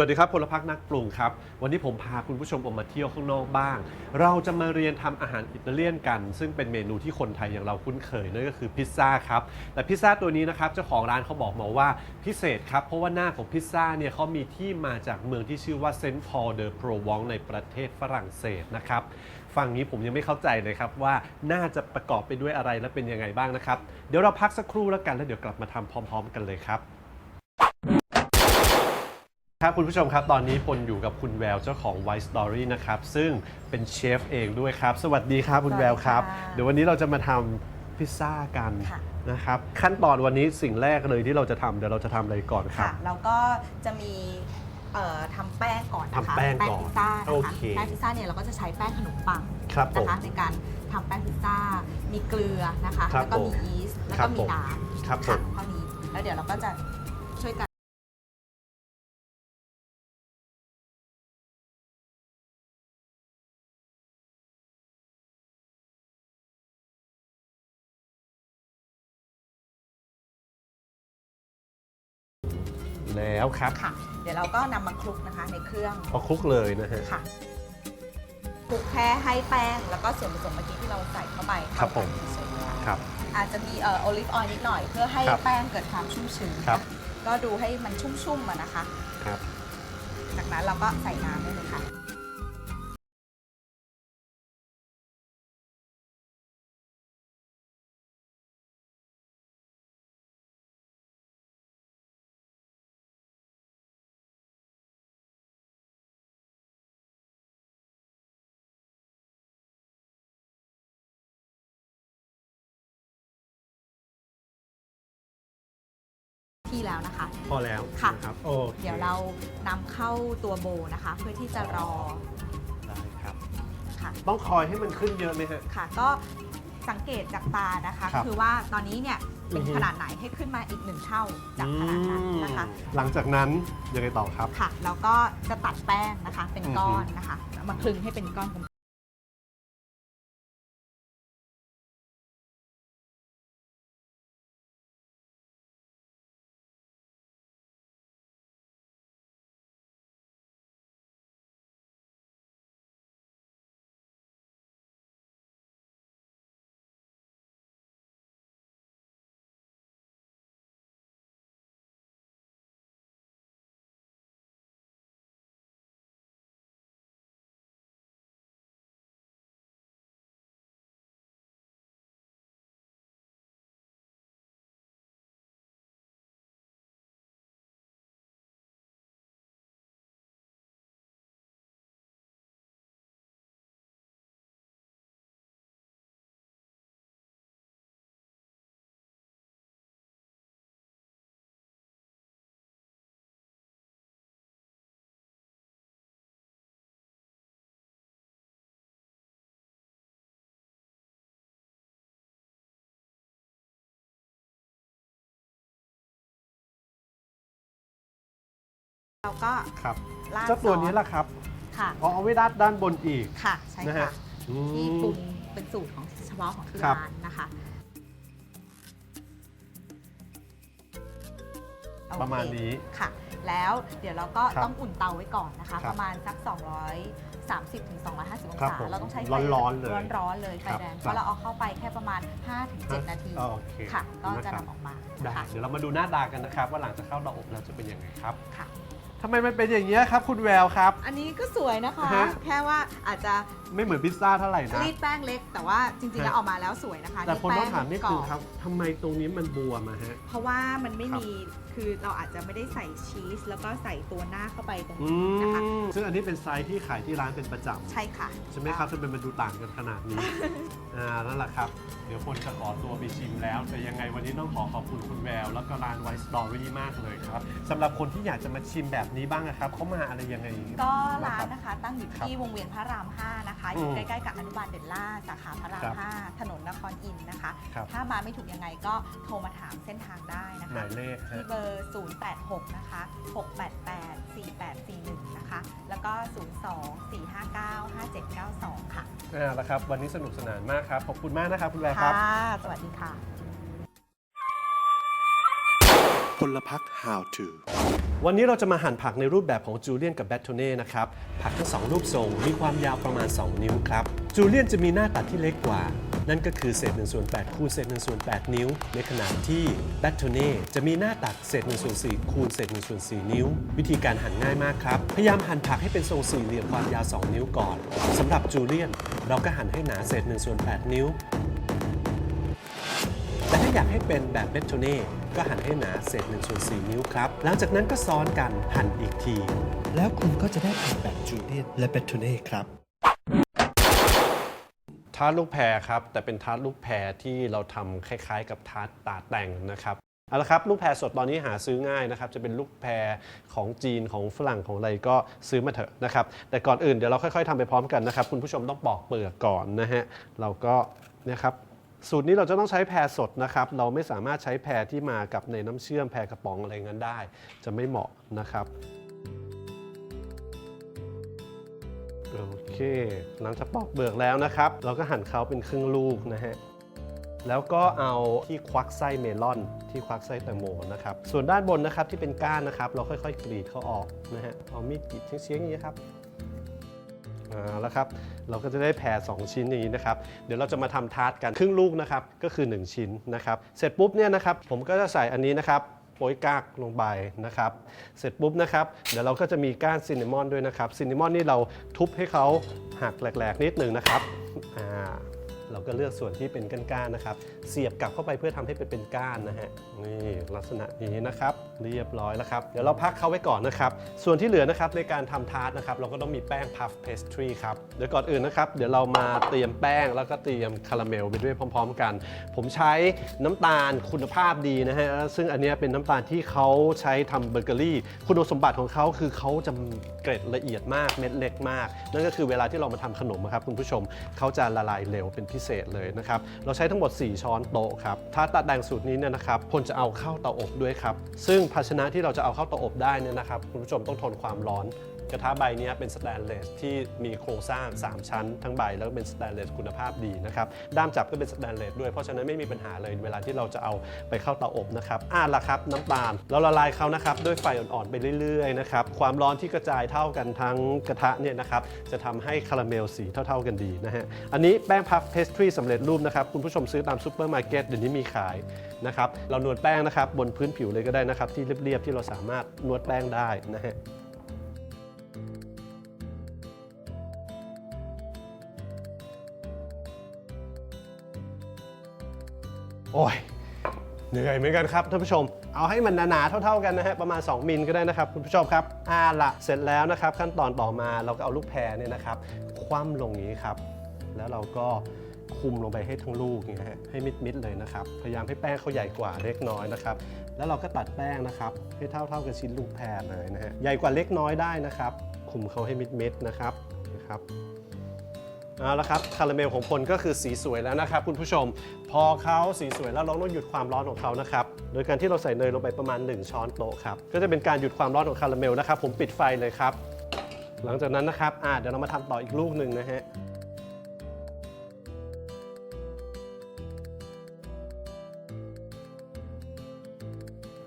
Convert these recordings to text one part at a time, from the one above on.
วัสดีครับพลพักนักปรุงครับ วันนี้ผมพาคุณผู้ชมออกมาเที่ยวข้างนอกบ้าง เราจะมาเรียนทำอาหารอิตาเลียนกัน ซึ่งเป็นเมนูที่คนไทยอย่างเราคุ้นเคยนั่นก็คือพิซซ่าครับ แต่พิซซ่าตัวนี้นะครับเจ้าของร้านเขาบอกมาว่าพิเศษครับ เพราะว่าหน้าของพิซซ่าเนี่ยเขามีที่มาจากเมืองที่ชื่อว่าเซนต์พอลเดอโปรวองในประเทศฝรั่งเศสนะครับฟังนี้ผมยังไม่เข้าใจเลยครับว่าน่าจะประกอบไปด้วยอะไรและเป็นยังไงบ้างนะครับ เดี๋ยวเราพักสักครู่แล้วกันแล้วเดี๋ยวกลับมาทำพร้อม ๆ กันเลยครับ ครับคุณผู้ชมครับ ตอนนี้พลอยู่กับคุณแววเจ้าของ White Story นะครับ ซึ่งเป็นเชฟเองด้วยครับ สวัสดีครับคุณแววครับสวัสดีค่ะเดี๋ยววันนี้เราจะมาทำพิซซ่ากันค่ะนะครับ ขั้นตอนวันนี้สิ่งแรกเลยที่เราจะทำเดี๋ยวเราจะทำอะไรก่อนครัค่ะบแล้วก็จะมีเอ่อทำแป้งก่อนนะคะทำแป้งก่อนพิซซ่าโอนะคะเคแป้งพิซซ่าเนี่ยเราก็จะใช้แป้งขนมปังครับผมนะคะในการทำแป้งพิซซ่า มีเกลือนะคะ ครับแล้วก็มีผมยีสต์แล้วครัก็บมีผม น้ำครับผค่ะม เท่านี้แล้วเดี๋ยวเราก็จะ แล้วครับค่ะ เดี๋ยวเราก็นำมาคลุกนะคะในเครื่องพอคลุกเลยนะฮะ ค่ะคลุกแค่ให้แป้งแล้วก็ส่วนผสมเมื่อกี้ที่เราใส่เข้าไปครับผม เฉยๆค่ะครับ อาจจะมีเอ่อโอลิฟออยล์นิดหน่อยเพื่อให้ครับแป้งเกิดความชุ่มชื้นครับ ก็ดูให้มันชุ่มๆอะนะคะ ครับ จากนั้นเราก็ใส่น้ำได้เลยค่ะ ที่แล้วนะคะ พอแล้วค่ะ นะครับโอคเดี๋ยวเรานำเข้าตัวโบนะคะ เพื่อที่จะรอได้ครับ ค่ะ ต้องคอยให้มันขึ้นเยอะไหมฮะ ค่ะก็สังเกตจากตานะคะ ครับคือว่าตอนนี้เนี่ยเป็นอือฮึ ขนาดไหนให้ขึ้นมาอีกหนึ่งเท่าจากขนาดนั้นนะคะ อืมหลังจากนั้นยังไงต่อครับ ค่ะแล้วก็จะตัดแป้งนะคะเป็นก้อนอือฮึนะคะเอามาคลึงให้เป็นก้อนกลม เราก็ครับราดเจ้าตัวซอสนี้ล่ะครับค่ะอ๋อเอาไว้ด้านด้านบนอีก ค่ะใช่นะค่ะฮะอืม ที่ปรุงเป็นสูตรของเฉพาะของที่ครับ ร้านนะคะโอเคประมาณนี้ ค่ะ แล้วเดี๋ยวเราก็ครับต้องอุ่นเตาไว้ก่อนนะคะ ครับประมาณสัก 230ถึง250องครับศาผมเราต้องใช้ไฟร้อนๆเลยร้อนๆเลยไฟครับแรงครับเพราะเราเอาเข้าไปแค่ประมาณ 5-7 นาทีโอเคค่ะ ก็จะนะครับนำออกมาได้ค่ะเดี๋ยวเรามาดูหน้าตากันนะครับ ว่าหลังจากเข้าเตาอบแล้วจะเป็นยังไงครับ ค่ะ ทำไมมันเป็นอย่างนี้ยครับ คุณแววครับ อันนี้ก็สวยนะคะ ฮะ แค่ว่าอาจจะไม่เหมือนพิซซ่าเท่าไหร่นะ รีดแป้งเล็ก แต่ว่าจริงๆแล้วฮะ ออกมาแล้วสวยนะคะแต่คนต้องถามนิดกรนึองครับทำไมตรงนี้มันบวมอะฮะ เพราะว่ามันไม่ครับ มีคือเราอาจจะไม่ได้ใส่ชีสแล้วก็ใส่ตัวหน้าเข้าไปตรงอืนี้นะคะ มซึ่งอันนี้เป็นไซส์ที่ขายที่ร้านเป็นประจำ ใช่ค่ะใช่ไหมครับทำไมมันดูต่างกันขนาดนี้ อ่านั่นแหละครับ เดี๋ยวคนจะขอตัวไปชิมแล้ว แต่ยังไงวันนี้ต้องขอขอบคุณคุณแวว แล้วก็ร้าน White Story มากเลยครับสำหรับคนที่อยากจะมาชิมแบบนี้บ้างนะครับเขามาอะไรยังไง ก็ร้านนะคะตั้งอยู่ครับที่วงเวียนพระราม 5 นะคะออืยู่มใกล้ ๆ กับอนุบาลเด่นล่าสาขาพระราม ครับ5 ถนนนครอินทร์นะคะ ครับ ถ้ามาไม่ถูกยังไงก็โทรมาถามเส้นทางได้นะหมาคะยเลขที่ฮะเบอร์ 086 นะคะ 688 4841 นะคะ แล้วก็ 02 459 5792 ค่ะอ่าแล้วครับ วันนี้สนุกสนานมากครับ ขอบคุณมากนะครับ คุณแววครับค่ะสวัสดีค่ะ พลพัก How to วันนี้เราจะมาหั่นผักในรูปแบบของจูเลียนกับแบทโทเน่นะครับ ผักทั้งสองรูปทรงมีความยาวประมาณ 2 นิ้วครับ จูเลียนจะมีหน้าตัดที่เล็กกว่า นั่นก็คือเศษ1ส่วน8คูณเศษ1ส่วน8นิ้ว ในขณะที่แบทโทเน่จะมีหน้าตัดเศษ1ส่วน4คูณเศษ1ส่วน4นิ้ว วิธีการหั่นง่ายมากครับ พยายามหั่นผักให้เป็นทรงสี่เหลี่ยมความยาว 2 นิ้วก่อนสำหรับจูเลียนเราก็หั่นให้หนาเศษ1ส่วน8นิ้วาอยากให้เป็นแบบเบตโทเน่ก็หั่นให้หนาเศษ1ส่วน4นิ้วครับ หลังจากนั้นก็ซ้อนกันหั่นอีกที แล้วคุณก็จะได้ผักแบบจูเลียนและเบตโทเน่ครับทาร์ตลูกแพรครับ แต่เป็นทาร์ตลูกแพรที่เราทำคล้ายๆ กับทาร์ตตาแต่งนะครับเอาละครับลูกแพรสดตอนนี้หาซื้อง่ายนะครับ จะเป็นลูกแพรของจีนของฝรั่งของอะไรก็ซื้อมาเถอะนะครับ แต่ก่อนอื่นเดี๋ยวเราค่อยๆทำไปพร้อมกันนะครับ คุณผู้ชมต้องปอกเปลือกก่อนนะฮะเราก็เนะครับ สูตรนี้เราจะต้องใช้แพรสดนะครับ เราไม่สามารถใช้แพรที่มากับในน้ำเชื่อมแพรกระป๋องอะไรงั้นได้ จะไม่เหมาะนะครับโอเค หลังจากปอกเปลือกแล้วนะครับ เราก็หั่นเขาเป็นครึ่งลูกนะฮะแล้วก็เอาที่ควักไส้เมลอน ที่ควักไส้แตงโมนะครับ ส่วนด้านบนนะครับที่เป็นก้านนะครับ เราค่อยๆกรีดเขาออกนะฮะเอามีดกรีดเฉียงๆอย่างนี้ครับ แล้วครับ เราก็จะได้แผ่ 2 ชิ้นอย่างนี้นะครับ เดี๋ยวเราจะมาทำทาร์ตกันครึ่งลูกนะครับ ก็คือ 1 ชิ้นนะครับ เสร็จปุ๊บเนี่ยนะครับ ผมก็จะใส่อันนี้นะครับโปยกากลงไปนะครับ เสร็จปุ๊บนะครับ เดี๋ยวเราก็จะมีก้านซินนามอนด้วยนะครับ ซินนามอนนี่เราทุบให้เขาหักแหลกๆ นิดหนึ่งนะครับ อ่า เราก็เลือกส่วนที่เป็นก้านๆนะครับ เสียบกลับเข้าไปเพื่อทำให้เป็นเป็นก้านนะฮะนี่ลักษณะนี้นะครับ เรียบร้อยแล้วครับ เดี๋ยวเราพักเขาไว้ก่อนนะครับ ส่วนที่เหลือนะครับในการทำทาร์ตนะครับ เราก็ต้องมีแป้งพัฟเพสทรีครับเดี๋ยวก่อนอื่นนะครับเดี๋ยวเรามาเตรียมแป้งแล้วก็เตรียมคาราเมลไปด้วยพร้อม ๆ กัน ผมใช้น้ำตาลคุณภาพดีนะฮะซึ่งอันนี้เป็นน้ำตาลที่เขาใช้ทำเบเกอรี่ คุณสมบัติของเขาคือเขาจะเกร็ดละเอียดมากเม็ดเล็กมาก นั่นก็คือเวลาที่เรามาทำขนมอะครับคุณผู้ชมเขาจะละลายเร็วเป็นพิเศษเลยนะครับ เราใช้ทั้งหมด 4 ช้อนโต๊ะครับ ถ้าตัดแดงสูตรนี้เนี่ยนะครับควรจะเอาเข้าเตาอบด้วยครับ ซึ่งภาชนะที่เราจะเอาเข้าเตาอบได้เนี่ยนะครับคุณผู้ชมต้องทนความร้อน กระทะใบนี้เป็นสแตนเลสที่มีโครงสร้าง 3 ชั้นทั้งใบแล้วก็เป็นสแตนเลสคุณภาพดีนะครับด้ามจับก็เป็นสแตนเลสด้วยเพราะฉะนั้นไม่มีปัญหาเลยเวลาที่เราจะเอาไปเข้าเตาอบนะครับอ่าละครับน้ำตาลเราละลายเขานะครับด้วยไฟอ่อนๆไปเรื่อยๆนะครับความร้อนที่กระจายเท่ากันทั้งกระทะเนี่ยนะครับจะทำให้คาราเมลสีเท่า ๆกันดีนะฮะอันนี้แป้งพัฟเพสทรีสำเร็จรูปนะครับคุณผู้ชมซื้อตามซูเปอร์มาร์เก็ตเดี๋ยวนี้มีขายนะครับเรานวดแป้งนะครับบนพื้นผิวเลยก็ได้นะครับที่เรียบๆที่เราสามารถนวดแป้งได้นะฮะ โอ้ยเหนื่อยเหมือนกันครับท่านผู้ชม เอาให้มันหนาๆเท่า ๆกันนะฮะประมาณ 2 มิลก็ได้นะครับคุณผู้ชมครับอ่าละเสร็จแล้วนะครับ ขั้นตอนต่อมาเราก็เอาลูกแพรเนี่ยนะครับ คว่ำลงอย่างนี้ครับ แล้วเราก็คุมลงไปให้ทั้งลูกอย่างเงี้ยฮะให้มิดๆเลยนะครับ พยายามให้แป้งเขาใหญ่กว่าเล็กน้อยนะครับ แล้วเราก็ตัดแป้งนะครับ ให้เท่าๆกับชิ้นลูกแพรเลยนะฮะใหญ่กว่าเล็กน้อยได้นะครับ คุมเขาให้มิดๆนะครับนะครับ เอาละครับคาราเมลของพลก็คือสีสวยแล้วนะครับคุณผู้ชม พอเขาสีสวยแล้วเราต้องหยุดความร้อนของเขานะครับโดยการที่เราใส่เนยลงไปประมาณ 1 ช้อนโต๊ะครับก็จะเป็นการหยุดความร้อนของคาราเมลนะครับผมปิดไฟเลยครับ หลังจากนั้นนะครับอ่าเดี๋ยวเรามาทำต่ออีกลูกหนึ่งนะฮะ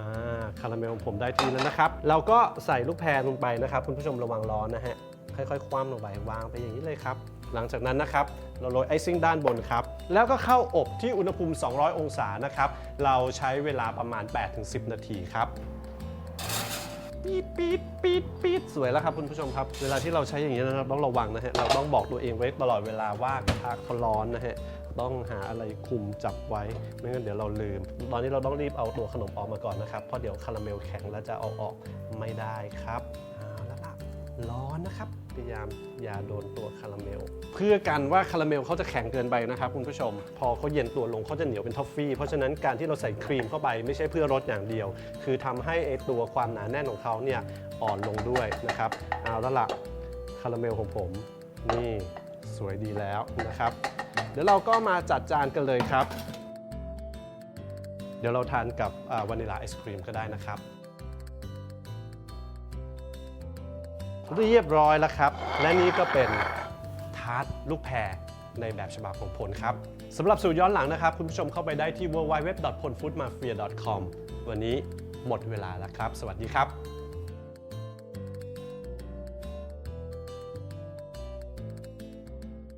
อ่าคาราเมลของผมได้ทีแล้วนะครับ เราก็ใส่ลูกแพรลงไปนะครับ คุณผู้ชมระวังร้อนนะฮะค่อยๆ คว่ำลงไปวางไปอย่างนี้เลยครับ หลังจากนั้นนะครับเราโรยไอซิ่งด้านบนครับ แล้วก็เข้าอบที่อุณหภูมิ 200 องศานะครับ เราใช้เวลาประมาณ 8-10 นาทีครับปี๊ดปี๊ดปี๊ดปี๊ดสวยแล้วครับคุณผู้ชมครับ เวลาที่เราใช้อย่างนี้นะครับต้องระวังนะฮะเราต้องบอกตัวเองไว้ตลอดเวลาว่ากระทะเขาร้อนนะฮะต้องหาอะไรคุมจับไว้ไม่งั้นเดี๋ยวเราลืม ตอนนี้เราต้องรีบเอาตัวขนมออกมาก่อนนะครับเพราะเดี๋ยวคาราเมลแข็งแล้วจะเอาออกไม่ได้ครับ ร้อนนะครับพยายามอย่าโดนตัวคาราเมล เพื่อกันว่าคาราเมลเขาจะแข็งเกินไปนะครับคุณผู้ชม พอเขาเย็นตัวลงเขาจะเหนียวเป็นทอฟฟี่ เพราะฉะนั้นการที่เราใส่ครีมเข้าไปไม่ใช่เพื่อรสอย่างเดียว คือทำให้ไอตัวความหนาแน่นของเขาเนี่ยอ่อนลงด้วยนะครับเอาล้วล่ะคาราเมลของผม นี่สวยดีแล้วนะครับ เดี๋ยวเราก็มาจัดจานกันเลยครับ เดี๋ยวเราทานกับวานิลาไอศครีมก็ได้นะครับ เรียบร้อยแล้วครับ และนี่ก็เป็นทาร์ตลูกแพรในแบบฉบับของผลครับสำหรับสูตรย้อนหลังนะครับ คุณผู้ชมเข้าไปได้ที่ www.polfoodmafia.com วันนี้หมดเวลาแล้วครับ สวัสดีครับ